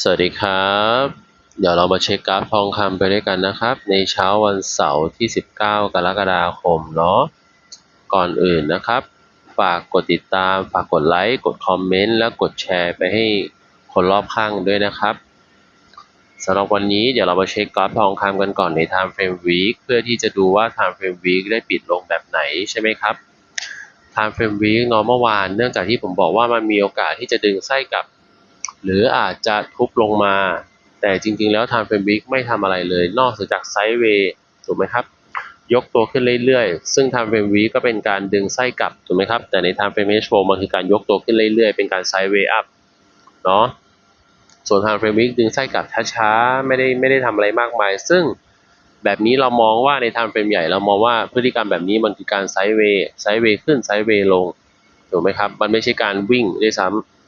สวัสดีครับ เดี๋ยวเรามาเช็คกราฟทองคำไปด้วยกันนะครับ ในเช้าวันเสาร์ที่ 19 กรกฎาคมเนาะก่อนอื่นนะครับ ฝากกดติดตาม ฝากกดไลค์ กดคอมเมนต์ และกดแชร์ไปให้คนรอบข้างด้วยนะครับสำหรับวันนี้เดี๋ยวเรามาเช็คกราฟทองคำกันก่อนใน Time Frame Week เพื่อที่จะดูว่า Time Frame Week ได้ปิดลงแบบไหนใช่ไหมครับ Time Frame Week เนาะเมื่อวานเนื่องจากที่ผมบอกว่ามันมีโอกาสที่จะดึงไส้กลับ หรืออาจจะทุบลงมา แต่จริงๆแล้ว Time Frame Week ไม่ทำอะไรเลย นอกจากไซด์เวย์ถูกไหมครับ ยกตัวขึ้นเรื่อยๆ ซึ่ง Time Frame Week ก็เป็นการดึงไส้กลับถูกไหมครับ แต่ใน Time Frame H4 มันคือการยกตัวขึ้นเรื่อยๆ เป็นการไซด์เวย์อัพเนาะส่วน Time Frame Week ดึงไส้กลับช้าๆ ไม่ได้ไม่ได้ทำอะไรมากมาย ซึ่งแบบนี้เรามองว่าใน Time Frame ใหญ่เรามองว่าพฤติกรรมแบบนี้มันคือการไซด์เวย์ไซด์เวย์ขึ้นไซด์เวย์ลงถูกไหมครับ มันไม่ใช่การวิ่งด้วยซ้ำ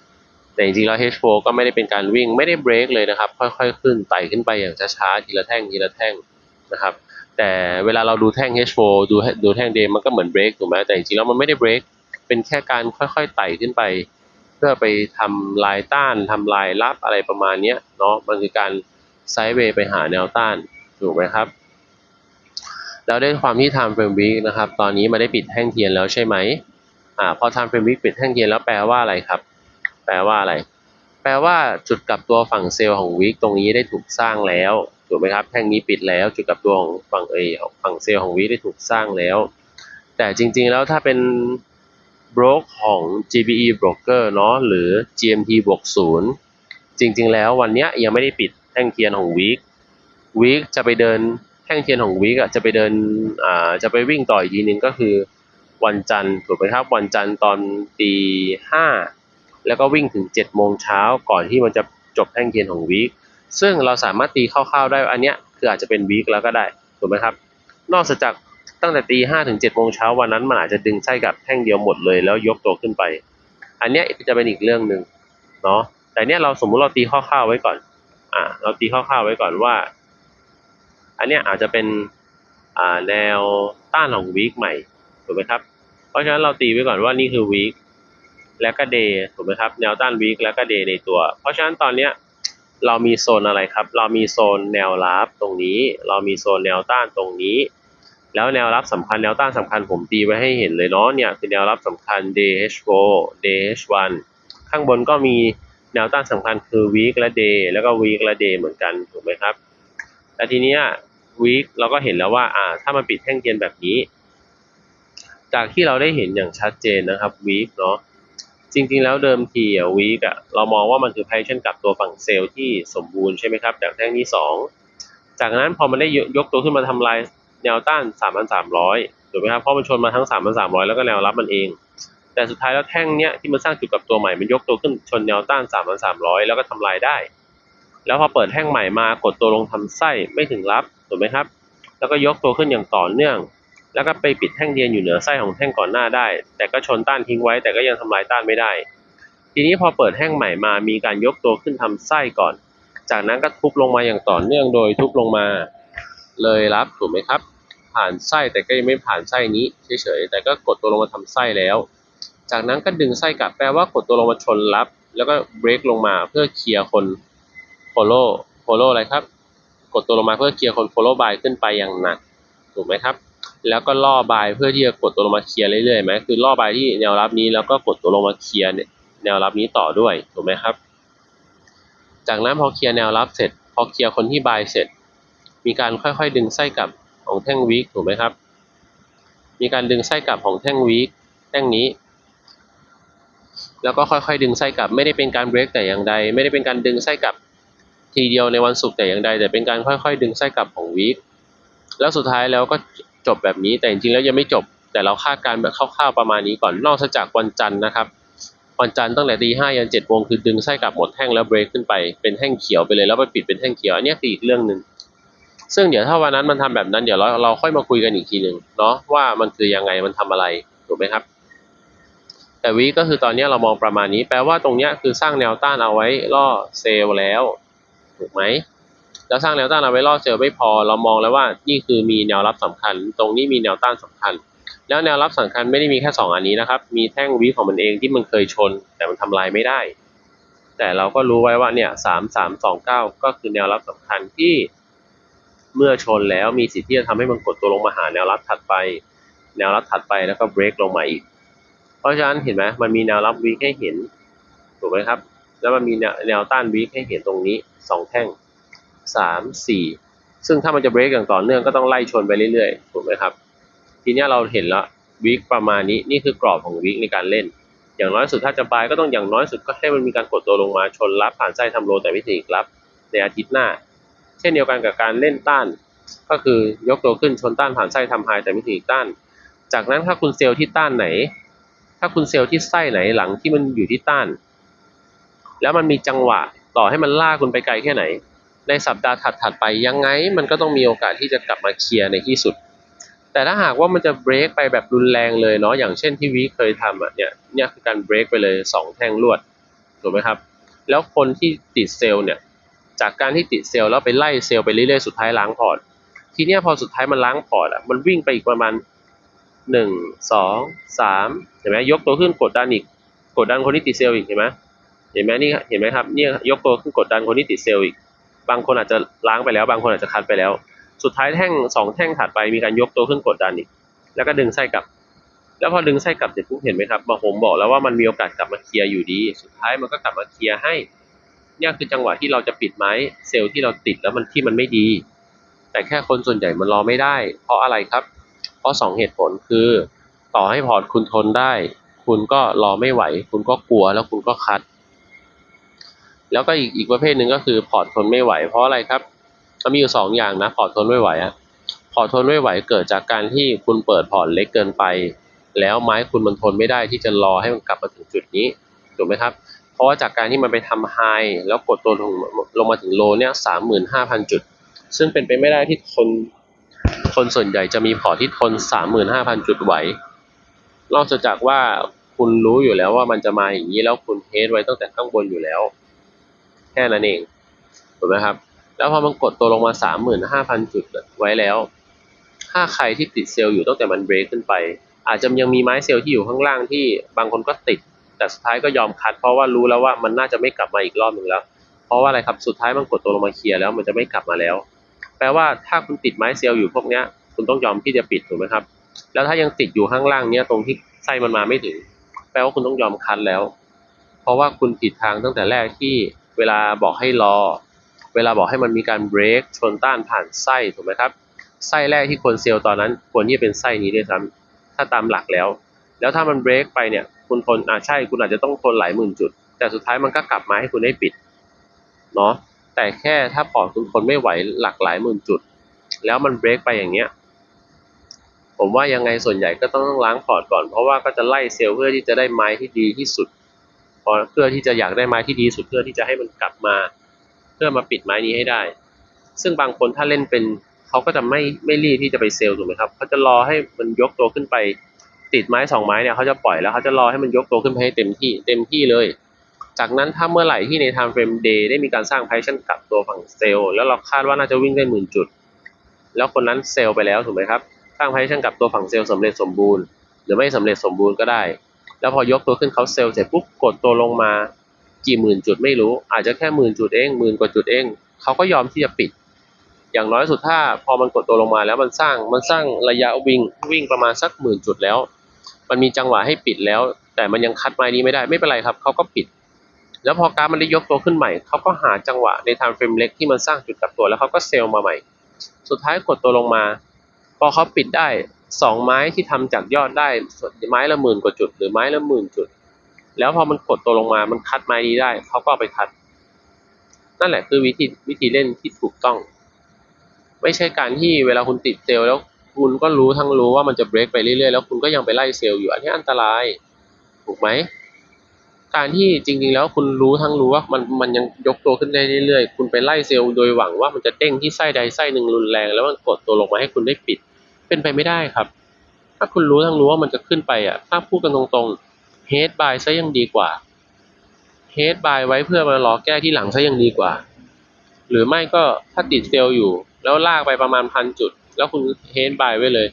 แต่จริงๆแล้ว H4 ก็ไม่ได้เป็นการวิ่งไม่ได้เบรกเลยนะครับ ค่อยๆ ขึ้นไต่ขึ้นไปอย่างช้าๆทีละแท่งทีละแท่งนะครับ แต่เวลาเราดูแท่ง H4 ดูดูแท่งเดมันก็เหมือนเบรกถูกไหมแต่จริงๆแล้วมันไม่ได้เบรกเป็นแค่การค่อยๆไต่ขึ้นไป เพื่อไปทำลายต้านทำลายรับอะไรประมาณนี้เนาะมันคือการไซด์เวย์ไปหาแนวต้านถูกไหมครับแล้วด้วยความที่ time frame week นะครับ ตอนนี้มาได้ปิดแท่งเทียนแล้วใช่ไหมอ่าพอ time frame week ปิดแท่งเทียนแล้วแปลว่าอะไรครับ แปลว่าอะไร แปลว่าจุดกลับตัวฝั่งเซลล์ของวีคตรงนี้ได้ถูกสร้างแล้วถูกไหมครับแท่งนี้ปิดแล้วจุดกลับตัวของฝั่งเอฝั่งเซลล์ของวีคได้ถูกสร้างแล้ว แต่จริงๆแล้วถ้าเป็นบรกของ GBE broker เนาะหรือ GMT บวกศูนย์จริงๆแล้ววันเนี้ยยังไม่ได้ปิดแท่งเทียนของวีควีคจะไปเดินแท่งเทียนของวีคอะจะไปเดินอ่าจะไปวิ่งต่ออีกทีนึงก็คือวันจันทร์ถูกไหมครับวันจันทร์ตอนตีห้า แล้วก็วิ่งถึง7จ็ดโมงเช้าก่อนที่มันจะจบแท่งเทียนของวีคซึ่งเราสามารถตีคร่าวๆได้ว่าอันเนี้ยคืออาจจะเป็นวีคแล้วก็ได้ถูกไหมครับ นอกจากตั้งแต่ตีห้าถึงเจ็ดโมงเช้าวันนั้นมันอาจจะดึงไส้กับแท่งเดียวหมดเลยแล้วยกตัวขึ้นไป อันเนี้ยจะเป็นอีกเรื่องหนึ่งเนาะแต่เนี้ยเราสมมุติเราตีคร่าวๆไว้ก่อนอ่าเราตีคร่าวๆไว้ก่อนว่า อันเนี้ยอาจจะเป็นอ่าแนวต้านของวีคใหม่ถูกไหมครับ เพราะฉะนั้นเราตีไว้ก่อนว่านี่คือวีค แล้วก็เดย์ถูกไหมครับแนวต้านวีคแล้วก็เดย์ในตัว เพราะฉะนั้นตอนเนี้ยเรามีโซนอะไรครับ เรามีโซนแนวรับตรงนี้ เรามีโซนแนวต้านตรงนี้ แล้วแนวรับสำคัญแนวต้านสำคัญผมตีไว้ให้เห็นเลยเนาะเนี่ยคือแนวรับสำคัญ DH4 DH1 ข้างบนก็มีแนวต้านสำคัญคือวีคและเดย์แล้วก็วีคและเดย์เหมือนกันถูกไหมครับแต่ทีเนี้ยวีคเราก็เห็นแล้วว่าอ่าถ้ามันปิดแท่งเทียนแบบนี้ จากที่เราได้เห็นอย่างชัดเจนนะครับวีคเนาะ จริง ๆ แล้วเดิมทีอะวีกอะเรามองว่ามันคือ position กับตัวฝั่งเซลล์ที่สมบูรณ์ใช่ไหมครับ จากแท่งที่สองจากนั้นพอมันได้ยกตัวขึ้นมาทำลายแนวต้าน 3,300ถูกไหมครับเพราะมันชนมาทั้ง 3,300 แล้วก็แนวรับมันเอง แต่สุดท้ายแล้วแท่งเนี้ยที่มันสร้างจุดกับตัวใหม่มันยกตัวขึ้นชนแนวต้าน 3,300 แล้วก็ทำลายได้ แล้วพอเปิดแท่งใหม่มากดตัวลงทำไส้ไม่ถึงรับถูกไหมครับ แล้วก็ยกตัวขึ้นอย่างต่อเนื่อง แล้วก็ไปปิดแท่งเทียนอยู่เหนือไส้ของแท่งก่อนหน้าได้ แต่ก็ชนต้านทิ้งไว้ แต่ก็ยังทำลายต้านไม่ได้ ทีนี้พอเปิดแท่งใหม่มา มีการยกตัวขึ้นทำไส้ก่อน จากนั้นก็ทุบลงมาอย่างต่อเนื่องโดยทุบลงมา เลยรับถูกไหมครับ ผ่านไส้แต่ก็ยังไม่ผ่านไส้นี้เฉยๆแต่ก็กดตัวลงมาทำไส้แล้ว จากนั้นก็ดึงไส้กลับแปลว่ากดตัวลงมาชนรับ แล้วก็เบรกลงมาเพื่อเคลียร์คนโฟโล่โฟโล่อะไรครับ กดตัวลงมาเพื่อเคลียร์คนโฟโล่บายขึ้นไปอย่างหนักถูกไหมครับ แล้วก็ล่อบายเพื่อที่จะกดตัวลงมาเคลียร์เรื่อยๆไหมคือล่อบายที่แนวรับนี้แล้วก็กดตัวลงมาเคลียร์แนวรับนี้ต่อด้วยถูกไหมครับ จากนั้นพอเคลียร์แนวรับเสร็จ พอเคลียร์คนที่บายเสร็จ มีการค่อยๆดึงไส้กลับของแท่งวีคถูกไหมครับ มีการดึงไส้กลับของแท่งวีคแท่งนี้ แล้วก็ค่อยๆดึงไส้กลับไม่ได้เป็นการเบรกแต่อย่างใด ไม่ได้เป็นการดึงไส้กลับทีเดียวในวันศุกร์แต่อย่างใด แต่เป็นการค่อยๆ ดึงไส้กลับของวีคแล้วสุดท้ายแล้วก็ จบแบบนี้ แต่จริงๆแล้วยังไม่จบ แต่เราคาดการแบบคร่าวๆประมาณนี้ก่อนนอกจากวันจันทร์นะครับ วันจันทร์ตั้งแต่ตีห้ายันเจ็ดโมงคือดึงไส้กลับหมดแท่งแล้วเบรกขึ้นไปเป็นแท่งเขียวไปเลยแล้วไปปิดเป็นแท่งเขียวอันนี้คืออีกเรื่องหนึ่งซึ่งเดี๋ยวถ้าวันนั้นมันทำแบบนั้นเดี๋ยวเราเราค่อยมาคุยกันอีกทีหนึ่งเนาะว่ามันคือยังไงมันทำอะไรถูกไหมครับ แต่วีก็คือตอนนี้เรามองประมาณนี้ แปลว่าตรงเนี้ยคือสร้างแนวต้านเอาไว้ล่อเซลล์แล้วถูกไหม แล้วสร้างแนวต้านเอาไว้ล่อเซลล์ไม่พอ เรามองแล้วว่านี่คือมีแนวรับสำคัญ ตรงนี้มีแนวต้านสำคัญ แล้วแนวรับสำคัญไม่ได้มีแค่สองอันนี้นะครับ มีแท่งวีของมันเองที่มันเคยชน แต่มันทำลายไม่ได้ แต่เราก็รู้ไว้ว่าเนี่ยสามสามสองเก้าก็คือแนวรับสำคัญที่เมื่อชนแล้วมีสิทธิ์ที่จะทำให้มันกดตัวลงมาหาแนวรับถัดไป แนวรับถัดไปแล้วก็เบรกลงมาอีก เพราะฉะนั้นเห็นไหมมันมีแนวรับวีคให้เห็นถูกไหมครับ แล้วมันมีแนวต้านวีคให้เห็นตรงนี้สองแท่ง สามสี่ซึ่งถ้ามันจะเบรกอย่างต่อเนื่องก็ต้องไล่ชนไปเรื่อยๆถูกไหมครับ ทีนี้เราเห็นแล้ววีคประมาณนี้นี่คือกรอบของวีคในการเล่น อย่างน้อยสุดถ้าจะบายก็ต้องอย่างน้อยสุดก็ให้มันมีการกดตัวลงมาชนรับผ่านไส้ทำโลแต่ไม่ถึงรับในอาทิตย์หน้า เช่นเดียวกันกับการเล่นต้าน ก็คือยกตัวขึ้นชนต้านผ่านไส้ทำไฮแต่ไม่ถึงต้าน จากนั้นถ้าคุณเซลล์ที่ต้านไหน ถ้าคุณเซลล์ที่ไส้ไหนหลังที่มันอยู่ที่ต้าน แล้วมันมีจังหวะต่อให้มันลากคุณไปไกลแค่ไหน ในสัปดาห์ถัดๆไปยังไงมันก็ต้องมีโอกาสที่จะกลับมาเคลียร์ในที่สุด แต่ถ้าหากว่ามันจะเบรกไปแบบรุนแรงเลยเนาะอย่างเช่นที่วีคเคยทำอะเนี่ยเนี่ยคือการเบรกไปเลยสองแท่งรวดถูกไหมครับ แล้วคนที่ติดเซลล์เนี่ยจากการที่ติดเซลล์แล้วไปไล่เซลล์ไปเรื่อยๆสุดท้ายล้างพอร์ตทีเนี้ยพอสุดท้ายมันล้างพอร์ตอะมันวิ่งไปอีกประมาณหนึ่งสองสามเห็นไหมยกตัวขึ้นกดดันอีก กดดันคนที่ติดเซลล์อีกเห็นไหมเห็นไหมนี่เห็นไหมครับเนี่ยยกตัวขึ้นกดดันคนที่ติดเซลล์อีก บางคนอาจจะล้างไปแล้ว บางคนอาจจะคัดไปแล้ว สุดท้ายแท่งสองแท่งถัดไปมีการยกตัวขึ้นกดดันอีก แล้วก็ดึงไส้กลับ แล้วพอดึงไส้กลับเสร็จปุ๊บเห็นไหมครับมาผมบอกแล้วว่ามันมีโอกาสกลับมาเคลียร์อยู่ดี สุดท้ายมันก็กลับมาเคลียร์ให้นี่คือจังหวะที่เราจะปิดไม้เซลล์ที่เราติดแล้วมันที่มันไม่ดี แต่แค่คนส่วนใหญ่มันรอไม่ได้ เพราะอะไรครับ เพราะสองเหตุผลคือ ต่อให้พอร์ตคุณทนได้ คุณก็รอไม่ไหว คุณก็กลัวแล้วคุณก็คัด แล้วก็อีกอีกประเภทหนึ่งก็คือพอร์ตทนไม่ไหว เพราะอะไรครับมันมีอยู่สองอย่างนะพอร์ตทนไม่ไหวอะพอร์ตทนไม่ไหวเกิดจากการที่คุณเปิดพอร์ตเล็กเกินไป แล้วไม้คุณมันทนไม่ได้ที่จะรอให้มันกลับมาถึงจุดนี้ถูกไหมครับ เพราะว่าจากการที่มันไปทำไฮแล้วกดตัวลงลงมาถึงโลเนี่ยสามหมื่นห้าพันจุด ซึ่งเป็นไปไม่ได้ที่คนคนส่วนใหญ่จะมีพอร์ตที่ทนสามหมื่นห้าพันจุดไหวนอกจากว่าคุณรู้อยู่แล้วว่ามันจะมาอย่างนี้แล้วคุณเทสไว้ตั้งแต่ข้างบนอยู่แล้ว แค่นั้นเองถูกไหมครับ แล้วพอมันกดตัวลงมาสามหมื่นห้าพันจุดไว้แล้ว ถ้าใครที่ติดเซลล์อยู่ตั้งแต่มันเบรกขึ้นไป อาจจะยังมีไม้เซลล์ที่อยู่ข้างล่างที่บางคนก็ติด แต่สุดท้ายก็ยอมคัด เพราะว่ารู้แล้วว่ามันน่าจะไม่กลับมาอีกรอบหนึ่งแล้ว เพราะว่าอะไรครับ สุดท้ายมันกดตัวลงมาเคลียร์แล้วมันจะไม่กลับมาแล้ว แปลว่าถ้าคุณติดไม้เซลล์อยู่พวกนี้คุณต้องยอมที่จะปิดถูกไหมครับ แล้วถ้ายังติดอยู่ข้างล่างเนี้ยตรงที่ไส้มันมาไม่ถึง แปลว่าคุณต้องยอมคัดแล้ว เพราะว่าคุณผิดทางตั้งแต่แรกที่ เวลาบอกให้รอ เวลาบอกให้มันมีการเบรกชนต้านผ่านไส้ถูกไหมครับ ไส้แรกที่ควรเซลล์ตอนนั้น ควรที่จะเป็นไส้นี้ด้วยซ้ำถ้าตามหลักแล้ว แล้วถ้ามันเบรกไปเนี่ย คุณทนอ่าใช่ คุณอาจจะต้องทนหลายหมื่นจุด แต่สุดท้ายมันก็กลับมาให้คุณได้ปิด เนาะ แต่แค่ถ้าพอร์ตคุณทนไม่ไหวหลักหลายหมื่นจุด แล้วมันเบรกไปอย่างเงี้ย ผมว่ายังไงส่วนใหญ่ก็ต้องล้างพอร์ตก่อน เพราะว่าก็จะไล่เซลล์เพื่อที่จะได้ไม้ที่ดีที่สุด พอเพื่อที่จะอยากได้ไม้ที่ดีสุดเพื่อที่จะให้มันกลับมา เพื่อมาปิดไม้นี้ให้ได้ ซึ่งบางคนถ้าเล่นเป็นเขาก็จะไม่ไม่รีบที่จะไปเซลล์ถูกไหมครับเขาจะรอให้มันยกตัวขึ้นไปติดไม้สองไม้เนี่ยเขาจะปล่อยแล้วเขาจะรอให้มันยกตัวขึ้นไปให้เต็มที่เต็มที่เลย จากนั้นถ้าเมื่อไหร่ที่ใน time frame day ได้มีการสร้าง position กลับตัวฝั่งเซลล์แล้วเราคาดว่าน่าจะวิ่งได้หมื่นจุด แล้วคนนั้นเซลล์ไปแล้วถูกไหมครับสร้าง position กลับตัวฝั่งเซลล์สำเร็จสมบูรณ์ หรือไม่สำเร็จสมบูรณ์ก็ได้ แล้วพอยกตัวขึ้นเขาเซลล์เสร็จปุ๊บกดตัวลงมากี่หมื่นจุดไม่รู้ อาจจะแค่หมื่นจุดเองหมื่นกว่าจุดเองเขาก็ยอมที่จะปิด อย่างน้อยสุดถ้าพอมันกดตัวลงมาแล้วมันสร้างมันสร้างระยะวิ่งวิ่งประมาณสักหมื่นจุดแล้ว มันมีจังหวะให้ปิดแล้ว แต่มันยังคัดไม้นี้ไม่ได้ไม่เป็นไรครับเขาก็ปิด แล้วพอกราฟมันได้ยกตัวขึ้นใหม่เขาก็หาจังหวะใน time frame เล็กที่มันสร้างจุดกลับตัวแล้วเขาก็เซลล์มาใหม่ สุดท้ายกดตัวลงมา พอเขาปิดได้ สองไม้ที่ทำจากยอดได้ไม้ละหมื่นกว่าจุด หรือไม้ละหมื่นจุด แล้วพอมันกดตัวลงมามันคัดไม้นี้ได้เขาก็ไปคัด นั่นแหละคือวิธีวิธีเล่นที่ถูกต้อง ไม่ใช่การที่เวลาคุณติดเซลล์แล้วคุณก็รู้ทั้งรู้ว่ามันจะเบรกไปเรื่อยๆแล้วคุณก็ยังไปไล่เซลล์อยู่อันนี้อันตรายถูกไหมการที่จริงๆแล้วคุณรู้ทั้งรู้ว่ามันมันยังยกตัวขึ้นได้เรื่อยๆ คุณไปไล่เซลล์โดยหวังว่ามันจะเด้งที่ไส้ใดไส้หนึ่งรุนแรง แล้วมันกดตัวลงมาให้คุณได้ปิด เป็นไปไม่ได้ครับ ถ้าคุณรู้ทั้งรู้ว่ามันจะขึ้นไปอะ ถ้าพูดกันตรงๆ head buy ซะยังดีกว่า head buy ไว้เพื่อมารอแก้ที่หลังซะยังดีกว่า หรือไม่ก็ถ้าติดเซลล์อยู่ แล้วลากไปประมาณพันจุด แล้วคุณ head buy ไว้เลย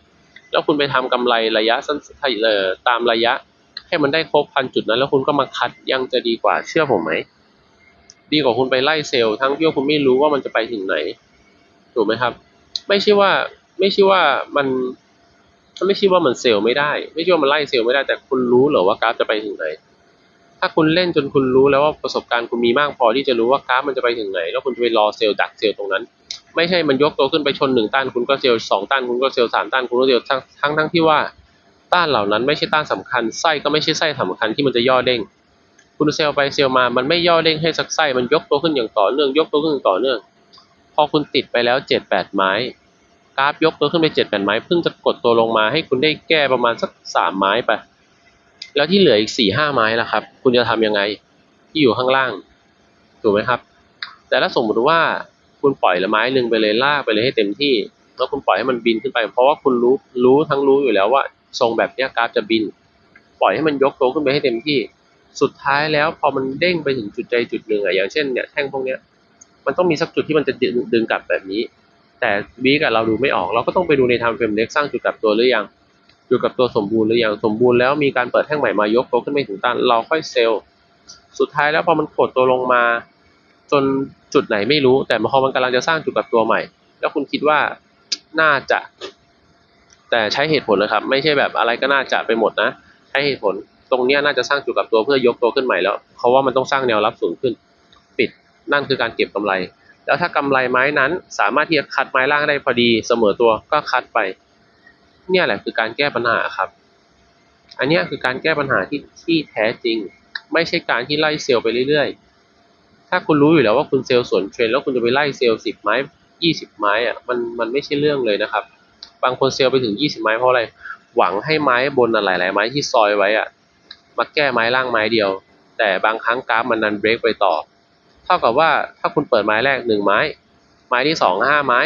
แล้วคุณไปทำกำไรระยะสั้นเอ่อตามระยะ ให้มันได้ครบพันจุดนั้น แล้วคุณก็มาคัดยังจะดีกว่า เชื่อผมไหมดีกว่าคุณไปไล่เซลล์ทั้งที่คุณไม่รู้ว่ามันจะไปถึงไหนถูกไหมครับ ไม่ใช่ว่า ไม่ใช่ว่ามันไม่ใช่ว่ามันเซลล์ไม่ได้ ไม่ใช่ว่ามันไล่เซลล์ไม่ได้แต่คุณรู้เหรอว่ากราฟจะไปถึงไหน ถ้าคุณเล่นจนคุณรู้แล้วว่าประสบการณ์คุณมีมากพอที่จะรู้ว่ากราฟมันจะไปถึงไหน แล้วคุณจะไปรอเซลล์ดักเซลล์ตรงนั้น ไม่ใช่มันยกตัวขึ้นไปชนหนึ่งต้านคุณก็เซลล์สองต้านคุณก็เซลล์สามต้านคุณก็เซลล์ทั้งทั้งทั้งที่ว่าต้านเหล่านั้นไม่ใช่ต้านสำคัญไส้ก็ไม่ใช่ไส้สำคัญที่มันจะย่อเด้งคุณเซลล์ไปเซลล์มามันไม่ย่อเด้งให้สักไส้มันยกตัวขึ้นอย่างต่อเนื่องยกตัวขึ้นต่อเนื่อง พอคุณติดไปแล้วเจ็ดแปดไม้ ราฟยกตัวขึ้นไปเจ็ดแปดไม้เพิ่งจะกดตัวลงมาให้คุณได้แก้ประมาณสักสามไม้ไป แล้วที่เหลืออีกสี่ห้าไม้ล่ะครับ คุณจะทำยังไงที่อยู่ข้างล่าง ถูกไหมครับ แต่ถ้าสมมติว่าคุณปล่อยละไม้หนึ่งไปเลยลากไปเลยให้เต็มที่ แล้วคุณปล่อยให้มันบินขึ้นไป เพราะว่าคุณรู้รู้ทั้งรู้อยู่แล้วว่าทรงแบบนี้กราฟจะบิน ปล่อยให้มันยกตัวขึ้นไปให้เต็มที่ สุดท้ายแล้วพอมันเด้งไปถึงจุดใดจุดหนึ่งอะอย่างเช่นเนี่ยแท่งพวกเนี้ยมันต้องมีสักจุดที่มันจะดึงดึงกลับแบบนี้ แต่วีกับเราดูไม่ออก เราก็ต้องไปดูในไทม์เฟรมเล็กสร้างจุดกลับตัวหรือยังจุดกลับตัวสมบูรณ์หรือยังสมบูรณ์แล้วมีการเปิดแท่งใหม่มายกตัวขึ้นไปถึงต้านเราค่อยเซลล์สุดท้ายแล้วพอมันกดตัวลงมา จนจุดไหนไม่รู้ แต่พอมันกำลังจะสร้างจุดกลับตัวใหม่ แล้วคุณคิดว่าน่าจะ แต่ใช้เหตุผลนะครับ ไม่ใช่แบบอะไรก็น่าจะไปหมดนะใช้เหตุผลตรงนี้น่าจะสร้างจุดกลับตัวเพื่อยกตัวขึ้นใหม่แล้วเพราะว่ามันต้องสร้างแนวรับสูงขึ้น ปิดนั่นคือการเก็บกำไร แล้วถ้ากำไรไม้นั้น สามารถที่จะคัดไม้ล่างได้พอดีเสมอตัวก็คัดไป เนี่ยแหละคือการแก้ปัญหาครับ อันนี้คือการแก้ปัญหาที่ที่แท้จริง ไม่ใช่การที่ไล่เซลล์ไปเรื่อยๆ ถ้าคุณรู้อยู่แล้วว่าคุณเซลล์สวนเทรนแล้วคุณจะไปไล่เซลล์สิบไม้ยี่สิบไม้อะมันมันไม่ใช่เรื่องเลยนะครับ บางคนเซลล์ไปถึงยี่สิบไม้เพราะอะไรหวังให้ไม้บนอะหลายๆไม้ที่ซอยไว้อะมาแก้ไม้ล่างไม้เดียว แต่บางครั้งกราฟมันนันเบรกไปต่อ เท่ากับว่าถ้าคุณเปิดไม้แรกหนึ่งไม้ ไม้ที่สองห้าไม้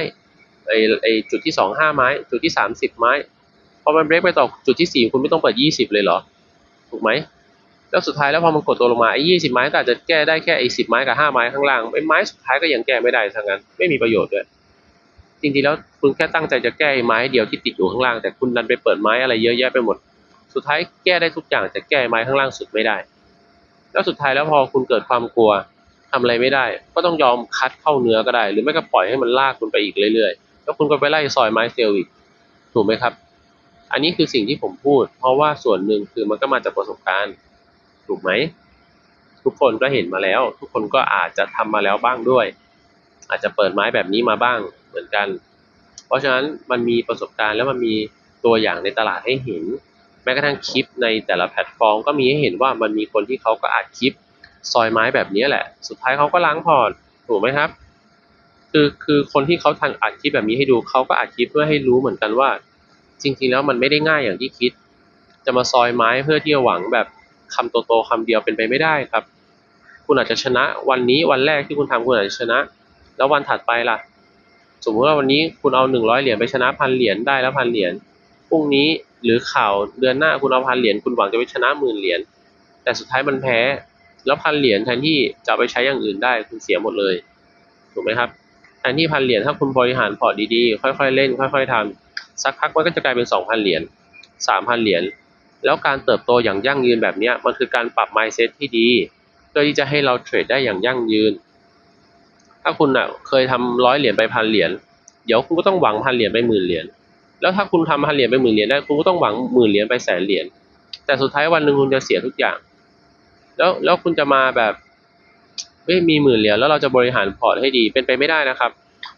ไอไอจุดที่สองห้าไม้ จุดที่สามสิบไม้พอมันเบรกไปต่อจุดที่สี่คุณไม่ต้องเปิดยี่สิบเลยเหรอ ถูกไหมแล้วสุดท้ายแล้วพอมันกดตัวลงมาไอ้ยี่สิบไม้ก็อาจจะแก้ได้แค่ไอ้สิบไม้กับห้าไม้ข้างล่างไอ้ไม้สุดท้ายก็ยังแก้ไม่ได้ทั้งนั้นไม่มีประโยชน์ด้วยจริงๆแล้วคุณแค่ตั้งใจจะแก้ไอ้ไม้เดียวที่ติดอยู่ข้างล่าง แต่คุณดันไปเปิดไม้อะไรเยอะแยะไปหมด สุดท้ายแก้ได้ทุกอย่างแต่แก้ไม้ข้างล่างสุดไม่ได้ แล้วสุดท้ายแล้วพอคุณเกิดความกลัว ทำอะไรไม่ได้ ก็ต้องยอมคัดเข้าเนื้อก็ได้ หรือไม่ก็ปล่อยให้มันลากคุณไปอีกเรื่อยๆ แล้วคุณก็ไปไล่ซอยไม้เซลล์อีก ถูกไหมครับ อันนี้คือสิ่งที่ผมพูด เพราะว่าส่วนหนึ่งคือมันก็มาจากประสบการณ์ ถูกไหม ทุกคนก็เห็นมาแล้ว ทุกคนก็อาจจะทำมาแล้วบ้างด้วย อาจจะเปิดไม้แบบนี้มาบ้างเหมือนกัน เพราะฉะนั้นมันมีประสบการณ์แล้วมันมีตัวอย่างในตลาดให้เห็น แม้กระทั่งคลิปในแต่ละแพลตฟอร์มก็มีให้เห็นว่ามันมีคนที่เขาก็อัดคลิป ซอยไม้แบบนี้แหละ สุดท้ายเขาก็ล้างพอร์ตถูกไหมครับ คือคือคนที่เขาทางอัดคลิปแบบนี้ให้ดูเขาก็อัดคลิปเพื่อให้รู้เหมือนกันว่า จริง ๆ แล้วมันไม่ได้ง่ายอย่างที่คิด จะมาซอยไม้เพื่อที่จะหวังแบบคำโตๆคำเดียวเป็นไปไม่ได้ครับ คุณอาจจะชนะวันนี้วันแรกที่คุณทำคุณอาจจะชนะ แล้ววันถัดไปล่ะ สมมติว่าวันนี้คุณเอาหนึ่งร้อยเหรียญไปชนะพันเหรียญได้แล้วพันเหรียญพรุ่งนี้หรือข่าวเดือนหน้าคุณเอาพันเหรียญคุณหวังจะไปชนะหมื่นเหรียญแต่สุดท้ายมันแพ้ แล้วพันเหรียญแทนที่จะไปใช้อย่างอื่นได้คุณเสียหมดเลย ถูกไหมครับแทนที่พันเหรียญถ้าคุณบริหารพอร์ตดีๆ ค่อยๆเล่น ค่อยๆทำสักพักมันก็จะกลายเป็นสองพันเหรียญสามพันเหรียญแล้วการเติบโตอย่างยั่งยืนแบบนี้มันคือการปรับ mindset ที่ดีเพื่อที่จะให้เราเทรดได้อย่างยั่งยืน ถ้าคุณอะเคยทำร้อยเหรียญไปพันเหรียญเดี๋ยวคุณก็ต้องหวังพันเหรียญไปหมื่นเหรียญแล้วถ้าคุณทำพันเหรียญไปหมื่นเหรียญได้คุณก็ต้องหวังหมื่นเหรียญไปแสนเหรียญแต่สุดท้ายวันหนึ่งคุณจะเสียทุกอย่าง แล้วแล้วคุณจะมาแบบเฮ้ยมีหมื่นเหรียญแล้วเราจะบริหารพอร์ตให้ดีเป็นไปไม่ได้นะครับ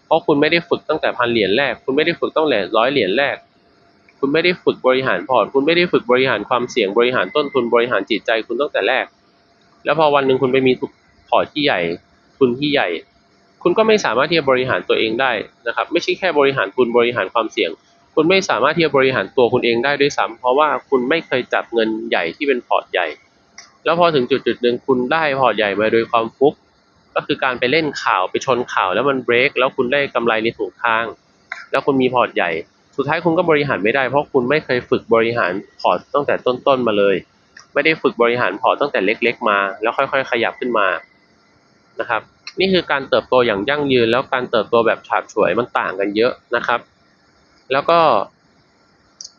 เพราะคุณไม่ได้ฝึกตั้งแต่พันเหรียญแรก คุณไม่ได้ฝึกตั้งแต่ร้อยเหรียญแรก คุณไม่ได้ฝึกบริหารพอร์ต คุณไม่ได้ฝึกบริหารความเสี่ยงบริหารต้นทุนบริหารจิตใจคุณตั้งแต่แรก แล้วพอวันหนึ่งคุณไปมีพอร์ตที่ใหญ่ทุนที่ใหญ่ คุณก็ไม่สามารถที่จะบริหารตัวเองได้นะครับ ไม่ใช่แค่บริหารทุนบริหารความเสี่ยง คุณไม่สามารถที่จะบริหารตัวคุณเองได้ด้วยซ้ำเพราะว่าคุณไม่เคยจับเงินใหญ่ที่เป็นพอร์ตใหญ่ แล้วพอถึงจุดจุดหนึ่งคุณได้พอร์ตใหญ่มาโดยความฟุก ก็คือการไปเล่นข่าวไปชนข่าวแล้วมันเบรกแล้วคุณได้กำไรในถูกทาง แล้วคุณมีพอร์ตใหญ่ สุดท้ายคุณก็บริหารไม่ได้เพราะคุณไม่เคยฝึกบริหารพอร์ตตั้งแต่ต้นๆมาเลย ไม่ได้ฝึกบริหารพอร์ตตั้งแต่เล็ก ๆ มา แล้วค่อย ๆ ขยับขึ้นมานะครับนี่คือการเติบโตอย่างยั่งยืน แล้วการเติบโตแบบฉาบฉวยมันต่างกันเยอะนะครับ แล้วก็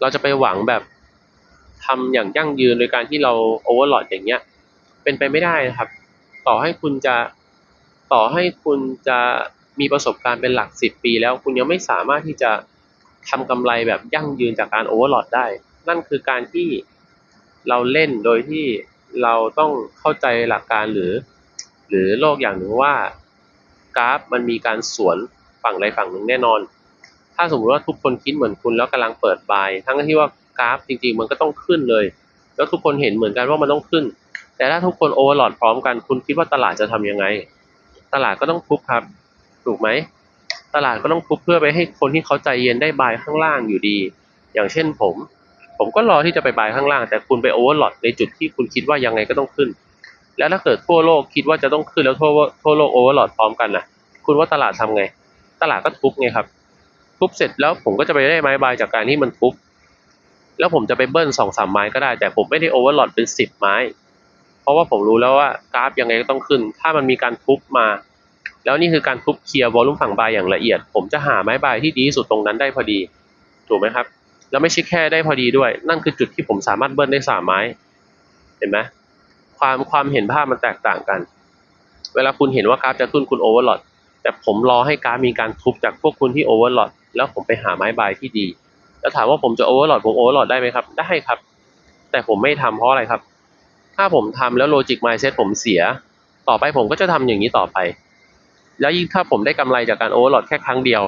เราจะไปหวังแบบ ทำอย่างยั่งยืนโดยการที่เราโอเวอร์โหลดอย่างเงี้ย เป็นไปไม่ได้นะครับ ต่อให้คุณจะต่อให้คุณจะมีประสบการณ์เป็นหลักสิบปีแล้วคุณยังไม่สามารถที่จะทำกำไรแบบยั่งยืนจากการโอเวอร์โหลดได้ นั่นคือการที่เราเล่นโดยที่เราต้องเข้าใจหลักการหรือ หรือโลกอย่างหนึ่งว่ากราฟมันมีการสวนฝั่งใดฝั่งหนึ่งแน่นอน ถ้าสมมติว่าทุกคนคิดเหมือนคุณแล้วกำลังเปิดบาย ทั้งที่ว่า กราฟจริง ๆ มันก็ต้องขึ้นเลย แล้วทุกคนเห็นเหมือนกันว่ามันต้องขึ้น แต่ถ้าทุกคนโอเวอร์โหลดพร้อมกัน คุณคิดว่าตลาดจะทำยังไง ตลาดก็ต้องทุบครับ ถูกไหม ตลาดก็ต้องทุบเพื่อไปให้คนที่เขาใจเย็นได้บายข้างล่างอยู่ดี อย่างเช่นผม ผมก็รอที่จะไปบายข้างล่าง แต่คุณไปโอเวอร์โหลดในจุดที่คุณคิดว่ายังไงก็ต้องขึ้น แล้วถ้าเกิดทั่วโลกคิดว่าจะต้องขึ้นแล้วทั่วทั่วโลกโอเวอร์โหลดพร้อมกันนะคุณว่าตลาดทำไง ตลาดก็ทุบไงครับทุบเสร็จแล้วผมก็จะไปได้ไม้บายจากการที่มันทุบ แล้วผมจะไปเบิ้ลสองสามไม้ก็ได้ แต่ผมไม่ได้โอเวอร์หลอดเป็นสิบไม้ เพราะว่าผมรู้แล้วว่ากราฟยังไงก็ต้องขึ้น ถ้ามันมีการทุบมา แล้วนี่คือการทุบเคลียร์วอลุ่มฝั่งบายอย่างละเอียด ผมจะหาไม้บายที่ดีที่สุดตรงนั้นได้พอดี ถูกไหมครับ แล้วไม่ใช่แค่ได้พอดีด้วย นั่นคือจุดที่ผมสามารถเบิ้ลได้สามไม้ เห็นไหมความความเห็นภาพมันแตกต่างกัน เวลาคุณเห็นว่ากราฟจะขึ้นคุณโอเวอร์หลอดแต่ผมรอให้กราฟมีการทุบจากพวกคุณที่โอเวอร์หลอดแล้วผมไปหาไม้บายที่ดี แล้วถามว่าผมจะโอเวอร์หลอดผมโอเวอร์หลอดได้ไหมครับ ได้ครับ แต่ผมไม่ทำเพราะอะไรครับ ถ้าผมทำแล้วโลจิก m i n d เซ t ผมเสีย ต่อไปผมก็จะทำอย่างนี้ต่อไป แล้วยิ่งถ้าผมได้กำไรจากการโอเวอร์หลอดแค่ครั้งเดียว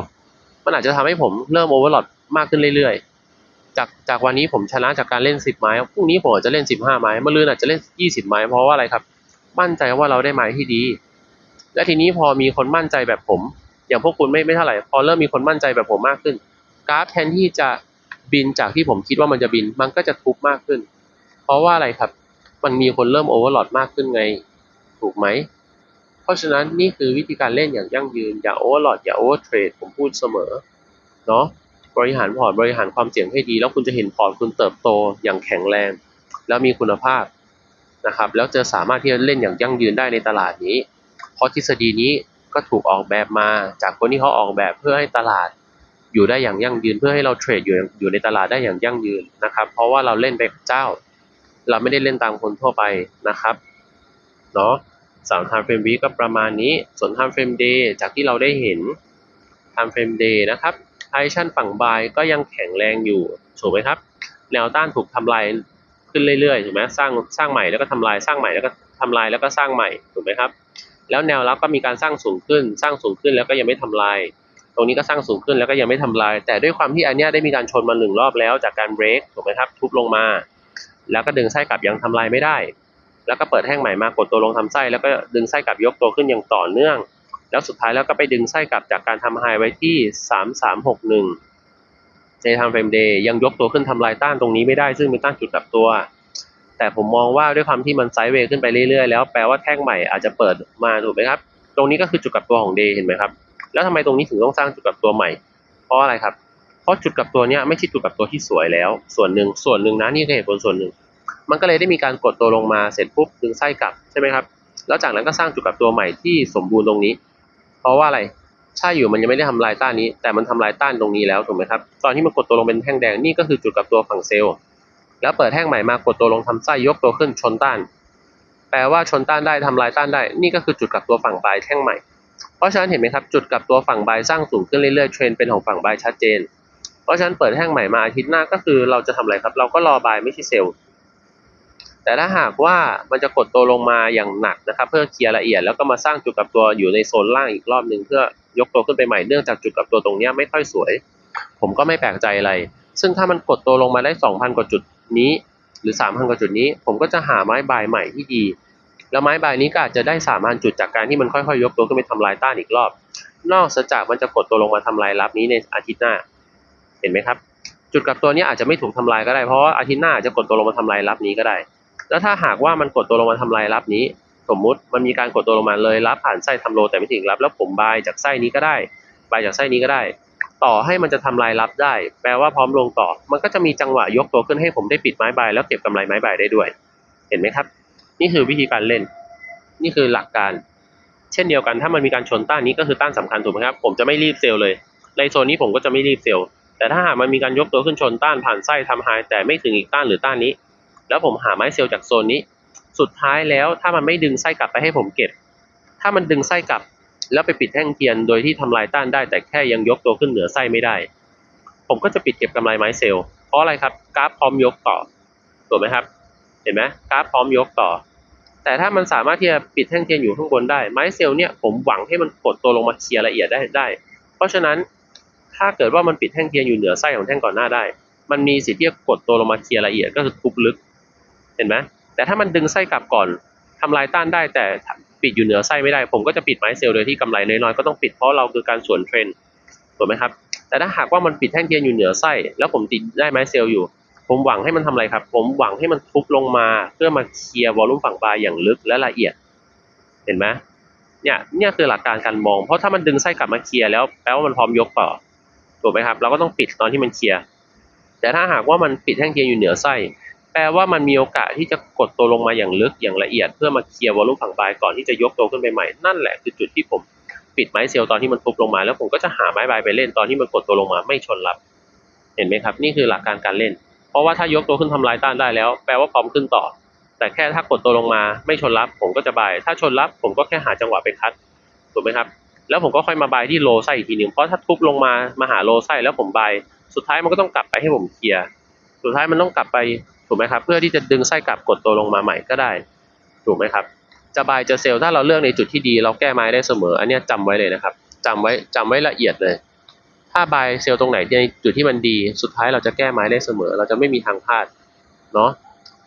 มันอาจจะทำให้ผมเริ่มโอเวอร์หลอดมากขึ้นเรื่อยๆ จากจากวันนี้ผมชนะจากการเล่น 10 ไม้พรุ่งนี้ผมอาจจะเล่น 15 ไม้มะรืนอาจจะเล่น 20 ไม้เพราะว่าอะไรครับ มั่นใจว่าเราได้ไม้ที่ดี และทีนี้พอมีคนมั่นใจแบบผม อย่างพวกคุณไม่ไม่เท่าไหร่ พอเริ่มมีคนมั่นใจแบบผมมากขึ้น กราฟแทนที่จะบินจากที่ผมคิดว่ามันจะบิน มันก็จะทุบมากขึ้น เพราะว่าอะไรครับ มันมีคนเริ่มโอเวอร์หลอดมากขึ้นไง ถูกไหม เพราะฉะนั้นนี่คือวิธีการเล่นอย่างยั่งยืน อย่าโอเวอร์หลอดอย่าโอเวอร์เทรด ผมพูดเสมอ เนาะ บริหารพอร์ต บริหารความเสี่ยงให้ดี แล้วคุณจะเห็นพอร์ตคุณเติบโตอย่างแข็งแรง แล้วมีคุณภาพนะครับ แล้วจะสามารถที่จะเล่นอย่างยั่งยืนได้ในตลาดนี้ เพราะทฤษฎีนี้ก็ถูกออกแบบมาจากคนที่เขาออกแบบเพื่อให้ตลาด อยู่ได้อย่างยั่งยืน เพื่อให้เราเทรดอยู่อยู่ในตลาดได้อย่างยั่งยืนนะครับ เพราะว่าเราเล่นไปกับเจ้า เราไม่ได้เล่นตามคนทั่วไปนะครับเนาะสามไทม์เฟรมวีก็ประมาณนี้ ส่วนไทม์เฟรมเดย์จากที่เราได้เห็นไทม์เฟรมเดย์นะครับไอชั่นฝั่งบายก็ยังแข็งแรงอยู่ถูกไหมครับ แนวต้านถูกทำลายขึ้นเรื่อยๆถูกไหมสร้างสร้างใหม่แล้วก็ทำลายสร้างใหม่แล้วก็ทำลายแล้วก็สร้างใหม่ถูกไหมครับ แล้วแนวรับก็มีการสร้างสูงขึ้น สร้างสูงขึ้นแล้วก็ยังไม่ทำลาย ตรงนี้ก็สร้างสูงขึ้นแล้วก็ยังไม่ทำลาย แต่ด้วยความที่อันเนี้ยได้มีการชนมาหนึ่งรอบแล้วจากการเบรกถูกไหมครับ ทุบลงมา แล้วก็ดึงไส้กลับยังทำลายไม่ได้ แล้วก็เปิดแท่งใหม่มากดตัวลงทำไส้แล้วก็ดึงไส้กลับยกตัวขึ้นอย่างต่อเนื่อง แล้วสุดท้ายแล้วก็ไปดึงไส้กลับจากการทำไฮไว้ที่สามสามหกหนึ่งเจทำเฟรมเดย์ยังยกตัวขึ้นทำลายต้านตรงนี้ไม่ได้ ซึ่งเป็นต้านจุดกลับตัว แต่ผมมองว่าด้วยความที่มันไซด์เวย์ขึ้นไปเรื่อยๆแล้วแปลว่าแท่งใหม่อาจจะเปิดมาถูกไหมครับ ตรงนี้ก็คือจุดกลับตัวของเดย์เห็นไหมครับ แล้วทำไมตรงนี้ถึงต้องสร้างจุดกลับตัวใหม่ เพราะอะไรครับ เพราะจุดกลับตัวเนี้ยไม่ใช่จุดกลับตัวที่สวยแล้ว ส่วนหนึ่งส่วนหนึ่งนะนี่คือเหตุผลส่วนหนึ่ง มันก็เลยได้มีการกดตัวลงมาเสร็จปุ๊บดึงไส้กลับใช่ไหมครับ แล้วจากนั้นก็สร้างจุดกลับตัวใหม่ที่สมบูรณ์ตรงนี้ เพราะว่าอะไรใช่อยู่มันยังไม่ได้ทำลายต้านนี้ แต่มันทำลายต้านตรงนี้แล้วถูกไหมครับตอนที่มันกดตัวลงเป็นแท่งแดงนี่ก็คือจุดกลับตัวฝั่งเซลล์แล้วเปิดแท่งใหม่มากดตัวลงทำไส้ยกตัวขึ้นชนต้าน แปลว่าชนต้านได้ทำลายต้านได้ นี่ก็คือจุดกลับตัวฝั่งบายแท่งใหม่ เพราะฉะนั้นเห็นไหมครับจุดกับตัวฝั่งบายสร้างสูงขึ้นเรื่อยๆเทรนเป็นของฝั่งบายชัดเจน เพราะฉะนั้นเปิดแท่งใหม่มาอาทิตย์หน้าก็คือเราจะทำอะไรครับ เราก็รอบายไม่ใช่เซลล์แต่ถ้าหากว่ามันจะกดตัวลงมาอย่างหนักนะครับ เพื่อเคลียร์ละเอียดแล้วก็มาสร้างจุดกับตัวอยู่ในโซนล่างอีกรอบหนึ่งเพื่อยกตัวขึ้นไปใหม่เนื่องจากจุดกับตัวตรงนี้ไม่ค่อยสวย ผมก็ไม่แปลกใจอะไร ซึ่งถ้ามันกดตัวลงมาได้ 2,000 กว่าจุดนี้ หรือ 3,000 กว่าจุดนี้ ผมก็จะหาไม้บายใหม่ที่ดี แล้วไม้ใบนี้ก็อาจจะได้3,000จุดจากการที่มันค่อยๆ ยกตัวขึ้นไปทำลายต้านอีกรอบ นอกจากมันจะกดตัวลงมาทำลายรับนี้ในอาทิตย์หน้า เห็นไหมครับ จุดกับตัวนี้อาจจะไม่ถูกทำลายก็ได้เพราะาอาทิตย์หน้าจะกดตัวลงมาทำลายรับนี้ก็ได้ แล้วถ้าหากว่ามันกดตัวลงมาทำลายรับนี้ สมมุติมันมีการกดตัวลงมาเลยรับผ่านไส้ทำโลแต่ไม่ถึงรับ แล้วผมบายจากไส้นี้ก็ได้บายจากไส้นี้ก็ได้ ต่อให้มันจะทำลายรับได้ แปลว่าพร้อมลงต่อ มันก็จะมีจังหวะยกตัวขึ้นให้ผมได้ปิดไม้บายแล้วเก็บกำไรไม้บายได้ด้วย เห็นไหมครับ นี่คือวิธีการเล่น นี่คือหลักการ เช่นเดียวกันถ้ามันมีการชนต้านนี้ก็คือต้านสำคัญถูกไหมครับ ผมจะไม่รีบเซลล์เลย ในโซนนี้ผมก็จะไม่รีบเซลล์แต่ถ้าหากมันมีการยกตัวขึ้นชนต้านผ่านไส้ทำไฮแต่ไม่ถึงอีกต้านหรือต้านนี้ แล้วผมหาไม้เซลล์จากโซนนี้ สุดท้ายแล้วถ้ามันไม่ดึงไส้กลับไปให้ผมเก็บ ถ้ามันดึงไส้กลับ แล้วไปปิดแท่งเทียนโดยที่ทำลายต้านได้ แต่แค่ยังยกตัวขึ้นเหนือไส้ไม่ได้ ผมก็จะปิดเก็บกำไรไม้เซลล์เพราะอะไรครับกราฟพร้อมยกต่อถูกไหมครับ เห็นไหมกราฟพร้อมยกต่อ แต่ถ้ามันสามารถที่จะปิดแท่งเทียนอยู่ข้างบนได้ ไม้เซลล์เนี่ยผมหวังให้มันกดตัวลงมาเคลียร์ละเอียดได้ได้ เพราะฉะนั้นถ้าเกิดว่ามันปิดแท่งเทียนอยู่เหนือไส้ของแท่งก่อนหน้าได้ มันมีสิทธิ์ที่จะกดตัวลงมาเคลียร์ละเอียดก็คือทุบลึก เห็นไหมแต่ถ้ามันดึงไส้กลับก่อนทำลายต้านได้แต่ปิดอยู่เหนือไส้ไม่ได้ ผมก็จะปิดไม้เซลล์โดยที่กำไรน้อยๆก็ต้องปิดเพราะเราคือการสวนเทรนด์ถูกไหมครับแต่ถ้าหากว่ามันปิดแท่งเทียนอยู่เหนือไส้แล้วผมติดได้ไม้เซลล์อยู่ ผมหวังให้มันทำอะไรครับ ผมหวังให้มันทุบลงมาเพื่อมาเคลียร์วอลลุ่มฝั่งบายอย่างลึกและละเอียด เห็นไหมเนี่ยเนี่ยคือหลักการการมอง เพราะถ้ามันดึงไส้กลับมาเคลียร์แล้วแปลว่ามันพร้อมยกต่อถูกไหมครับ เราก็ต้องปิดตอนที่มันเคลียร์แต่ถ้าหากว่ามันปิดแท่งเทียนอยู่เหนือไส้แปลว่ามันมีโอกาสที่จะกดตัวลงมาอย่างลึกอย่างละเอียด เพื่อมาเคลียร์วอลลุ่มฝั่งบายก่อนที่จะยกตัวขึ้นไปใหม่นั่นแหละคือจุดที่ผมปิดไม้เซลล์ตอนที่มันทุบลงมา แล้วผมก็จะหาไม้บายไปเล่นตอนที่มันกดตัวลงมาไม่ชนรับ เห็นไหมครับ นี่คือหลักการการเล่น เพราะว่าถ้ายกตัวขึ้นทำลายต้านได้แล้ว แปลว่าพร้อมขึ้นต่อ แต่แค่ถ้ากดตัวลงมาไม่ชนรับ ผมก็จะบาย ถ้าชนรับผมก็แค่หาจังหวะไปคัดถูกไหมครับ แล้วผมก็ค่อยมาบายที่โลไส้อีกทีหนึ่งเพราะถ้าทุบลงมามาหาโลไส้แล้วผมบายสุดท้ายมันก็ต้องกลับไปให้ผมเคลียร์สุดท้ายมันต้องกลับไปถูกไหมครับ เพื่อที่จะดึงไส้กลับกดตัวลงมาใหม่ก็ได้ ถูกไหมครับ จะบายจะเซลล์ถ้าเราเลือกในจุดที่ดี เราแก้ไม้ได้เสมอ อันนี้ยจำไว้เลยนะครับจำไว้จำไว้ละเอียดเลย ถ้าบายเซลล์ตรงไหนในจุดที่มันดี สุดท้ายเราจะแก้ไม้ได้เสมอ เราจะไม่มีทางพลาดเนาะ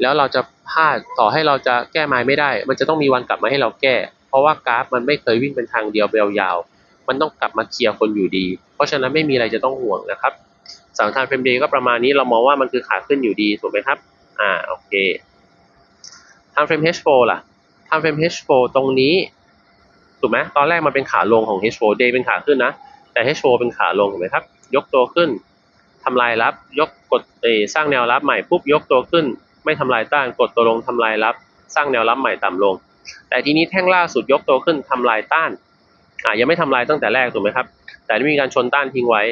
แล้วเราจะพลาดต่อให้เราจะแก้ไม้ไม่ได้ มันจะต้องมีวันกลับมาให้เราแก้ เพราะว่ากราฟมันไม่เคยวิ่งเป็นทางเดียวไปยาวๆมันต้องกลับมาเคลียร์คนอยู่ดี เพราะฉะนั้นไม่มีอะไรจะต้องห่วงนะครับสังทานเฟรมเดย์ก็ประมาณนี้เรามองว่ามันคือขาขึ้นอยู่ดีถูกไหมครับ อ่าโอเค time frame H4 ล่ะ time frame H4 ตรงนี้ถูกไหมตอนแรกมันเป็นขาลงของ H4 day เป็นขาขึ้นนะ แต่ H4 เป็นขาลงเห็นไหมครับ ยกตัวขึ้นทำลายรับ ยกกดเอสร้างแนวรับใหม่ปุ๊บยกตัวขึ้น ไม่ทำลายต้านกดตัวลงทำลายรับ สร้างแนวรับใหม่ต่ำลง แต่ทีนี้แท่งล่าสุดยกตัวขึ้นทำลายต้านอ่ายังไม่ทำลายตั้งแต่แรกถูกไหมครับ แต่มีการชนต้านทิ้งไว้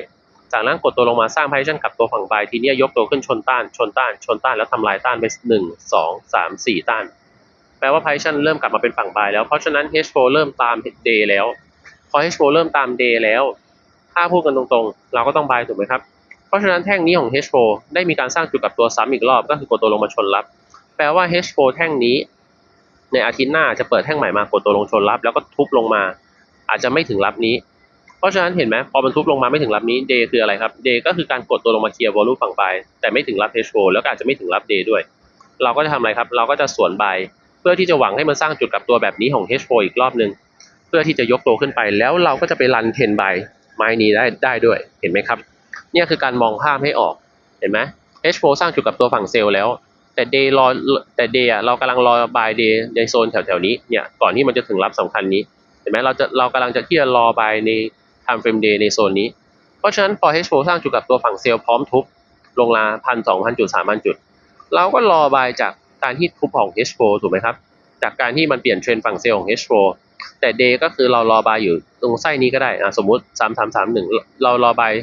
จากนั้นกดตัวลงมาสร้างไพชั่นกลับตัวฝั่งบายทีนี้ยกตัวขึ้นชนต้าน ชนต้าน ชนต้านแล้วทำลายต้านไปหนึ่งสองสามสี่ต้าน แปลว่าไพชั่นเริ่มกลับมาเป็นฝั่งบายแล้ว เพราะฉะนั้น H4 เริ่มตาม Day แล้ว พอ H4 เริ่มตาม Day แล้ว ถ้าพูดกันตรงๆ เราก็ต้องบายถูกไหมครับ เพราะฉะนั้นแท่งนี้ของ H4 ได้มีการสร้างจุดกับตัวซ้ำอีกรอบก็คือกดตัวลงมาชนรับ แปลว่า H4 แท่งนี้ ในอาทิตย์หน้าจะเปิดแท่งใหม่มากดตัวลงชนรับ แล้วก็ทุบลงมา อาจจะไม่ถึงรับนี้ เพราะฉะนั้นเห็นไหมพอมันทุบลงมาไม่ถึงรับนี้ Day คืออะไรครับ Day ก็คือการกดตัวลงมาเคลียร์วอลุ่มฝั่งบายแต่ไม่ถึงรับ H4 แล้วก็อาจจะไม่ถึงรับ Day ด้วย เราก็จะทำอะไรครับ เราก็จะสวนบายเพื่อที่จะหวังให้มันสร้างจุดกับตัวแบบนี้ของ H4 อีกรอบหนึ่งเพื่อที่จะยกตัวขึ้นไปแล้วเราก็จะไปรันเทนบาย ไม้นี้ได้ได้ด้วยเห็นไหมครับ เนี่ยคือการมองภาพให้ออกเห็นไหม H4 สร้างจุดกับตัวฝั่งเซลล์แล้ว แต่ day รอแต่ day อะเรากำลังรอบาย day ในโซนแถวๆนี้เนี่ยก่อนที่มันจะถึงรับสำคัญนี้เห็นไหมเราจะเรากำลังจะที่จะรอบายใน time frame day ในโซนนี้ เพราะฉะนั้นพอ H4 สร้างจุดกับตัวฝั่งเซลล์พร้อมทุบลงลาพันสองพันจุดสามพันจุด เราก็รอบายจากการที่ทุบของ H4 ถูกไหมครับจากการที่มันเปลี่ยนเทรนด์ฝั่งเซลล์ของ H4 แต่ day ก็คือเรารอบายอยู่ตรงไส้นี้ก็ได้อะสมมุติ 3331 เรารอบาย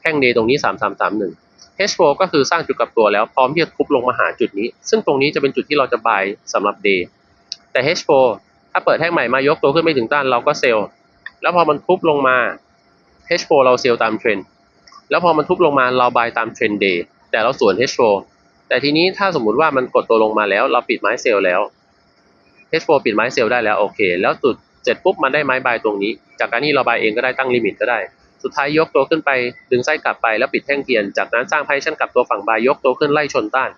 แท่ง day ตรงนี้ 3331 H4 ก็คือสร้างจุดกลับตัวแล้วพร้อมที่จะทุบลงมาหาจุดนี้ ซึ่งตรงนี้จะเป็นจุดที่เราจะบายสำหรับ day แต่ H4 ถ้าเปิดแท่งใหม่มายกตัวขึ้นไม่ถึงต้านเราก็เซลล์แล้วพอมันทุบลงมา H4 เราเซลล์ตามเทรนด์แล้วพอมันทุบลงมาเราบายตามเทรนด์ day แต่เราสวน H4 แต่ทีนี้ถ้าสมมุติว่ามันกดตัวลงมาแล้ว เราปิดไม้เซลล์แล้ว H4 ปิดไม้เซลล์ได้แล้วโอเค แล้วจุดเสร็จปุ๊บมันได้ไม้บายตรงนี้ จากการที่เราบายเองก็ได้ตั้งลิมิตก็ได้ สุดท้ายยกตัวขึ้นไป ดึงไส้กลับไปแล้วปิดแท่งเทียน จากนั้นสร้างไพชั่นกลับตัวฝั่งบายยกตัวขึ้นไล่ชนต้าน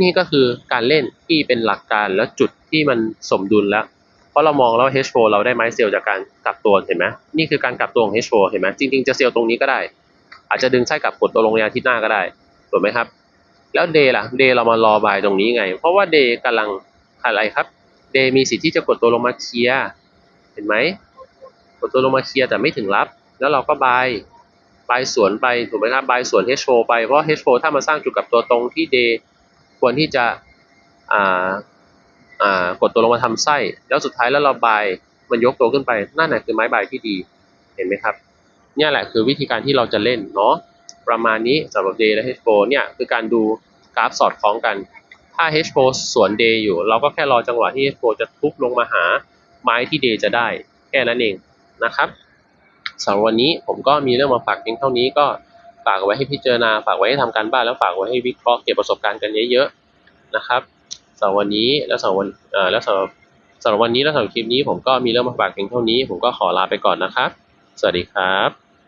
นี่ก็คือการเล่นที่เป็นหลักการและจุดที่มันสมดุลแล้วเพราะเรามองแล้ว H4 เราได้ไม้เซลล์จากการกลับตัวเห็นไหมนี่คือการกลับตัวของ H4 เห็นไหมจริงๆจะเซลล์ตรงนี้ก็ได้ อาจจะดึงไส้กลับกดตัวลงในอาทิตย์หน้าก็ได้ถูกไหมครับ แล้วเดล่ะเดเรามารอบายตรงนี้ไง เพราะว่าเดย์กำลังอะไรครับ เดย์มีสิทธิ์ที่จะกดตัวลงมาเคลียร์เห็นไหมกดตัวลงมาเคลียร์แต่ไม่ถึงรับ แล้วเราก็บายบายสวนไปถูกไหมครับบายสวน H4 ไปเพราะ H4 ถ้ามาสร้างจุดกับตัวตรงที่เดย์ควรที่จะอ่าอ่ากดตัวลงมาทำไส้ แล้วสุดท้ายแล้วเราบายมันยกตัวขึ้นไปนั่นแหละคือไม้บายที่ดีเห็นไหมครับเนี่ยแหละคือวิธีการที่เราจะเล่นเนาะประมาณนี้สำหรับ day และ H4 เนี่ยคือการดูกราฟสอดคล้องกัน ถ้า H4 สวน day อยู่ เราก็แค่รอจังหวะที่ H4 จะทุบลงมาหาไม้ที่เดย์จะได้ แค่นั้นเองนะครับสำหรับวันนี้ผมก็มีเรื่องมาฝากเพียงเท่านี้ก็ฝากไว้ให้พิจารณา ฝากไว้ให้ทำการบ้านแล้วฝากไว้ให้วิเคราะห์เก็บประสบการณ์กันเยอะๆนะครับสำหรับวันนี้แล้วสำหรับวันอ่อแล้วสำหรับสำหรับวันนี้และสำหรับคลิปนี้ผมก็มีเรื่องมาฝากเพียงเท่านี้ ผมก็ขอลาไปก่อนนะครับ สวัสดีครับ